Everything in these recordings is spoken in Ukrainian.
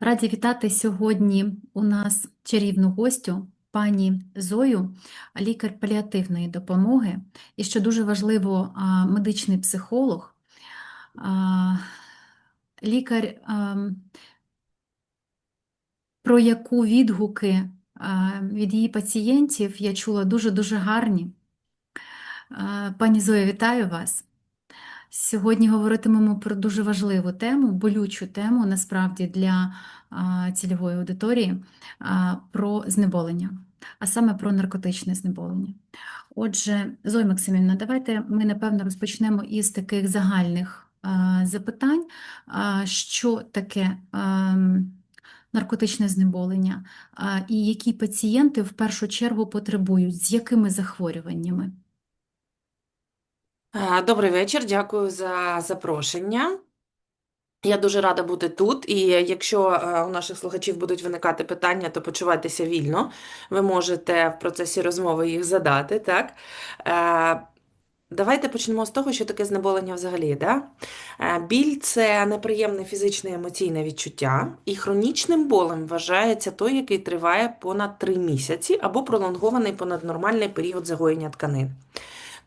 Раді вітати сьогодні у нас чарівну гостю, пані Зою, лікар паліативної допомоги, і що дуже важливо, медичний психолог, лікар, про яку відгуки від її пацієнтів я чула дуже-дуже гарні. Пані Зоя, вітаю вас. Сьогодні говоритимемо про дуже важливу тему, болючу тему насправді для цільової аудиторії, про знеболення, а саме про наркотичне знеболення. Отже, Зоя Максимівна, давайте ми напевно розпочнемо із таких загальних запитань, що таке наркотичне знеболення, і які пацієнти в першу чергу потребують, з якими захворюваннями? Е, Добрий вечір, дякую за запрошення. Я дуже рада бути тут, і якщо е, у наших слухачів будуть виникати питання, то почувайтеся вільно. Ви можете в процесі розмови їх задати, так? Е, Давайте почнемо з того, що таке знеболення взагалі. Да? Біль це неприємне фізичне і емоційне відчуття, і хронічним болем вважається той, який триває понад 3 місяці або пролонгований понад нормальний період загоєння тканин.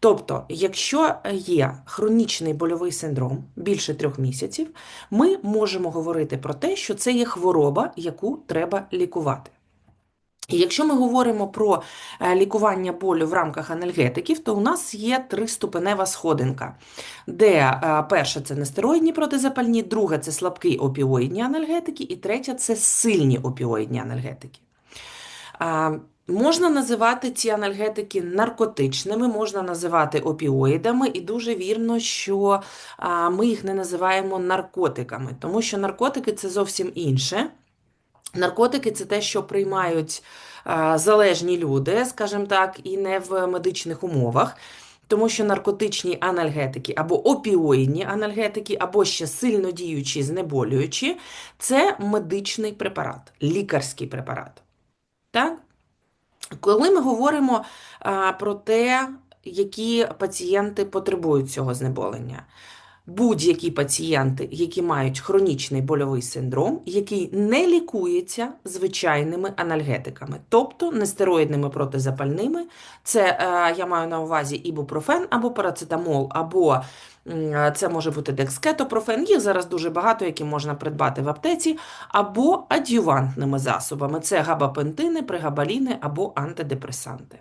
Тобто, якщо є хронічний больовий синдром більше трьох місяців, ми можемо говорити про те, що це є хвороба, яку треба лікувати. І якщо ми говоримо про е, лікування болю в рамках анальгетиків, то у нас є триступенева сходинка, де е, перша це нестероїдні протизапальні, друга це слабкі опіоїдні анальгетики, і третя це сильні опіоїдні анальгетики. Можна називати ці анальгетики наркотичними, можна називати опіоїдами, і дуже вірно, що ми їх не називаємо наркотиками, тому що наркотики це зовсім інше. Наркотики це те, що приймають залежні люди, скажімо так, і не в медичних умовах. Тому що наркотичні анальгетики або опіоїдні анальгетики, або ще сильно діючі, знеболюючі це медичний препарат, лікарський препарат. Так? Коли ми говоримо про те, які пацієнти потребують цього знеболення, будь-які пацієнти, які мають хронічний больовий синдром, який не лікується звичайними анальгетиками, тобто нестероїдними протизапальними, це е, я маю на увазі ібупрофен або парацетамол, або це може бути декскетопрофен, їх зараз дуже багато, які можна придбати в аптеці, або адювантними засобами, це габапентини, пригабаліни або антидепресанти.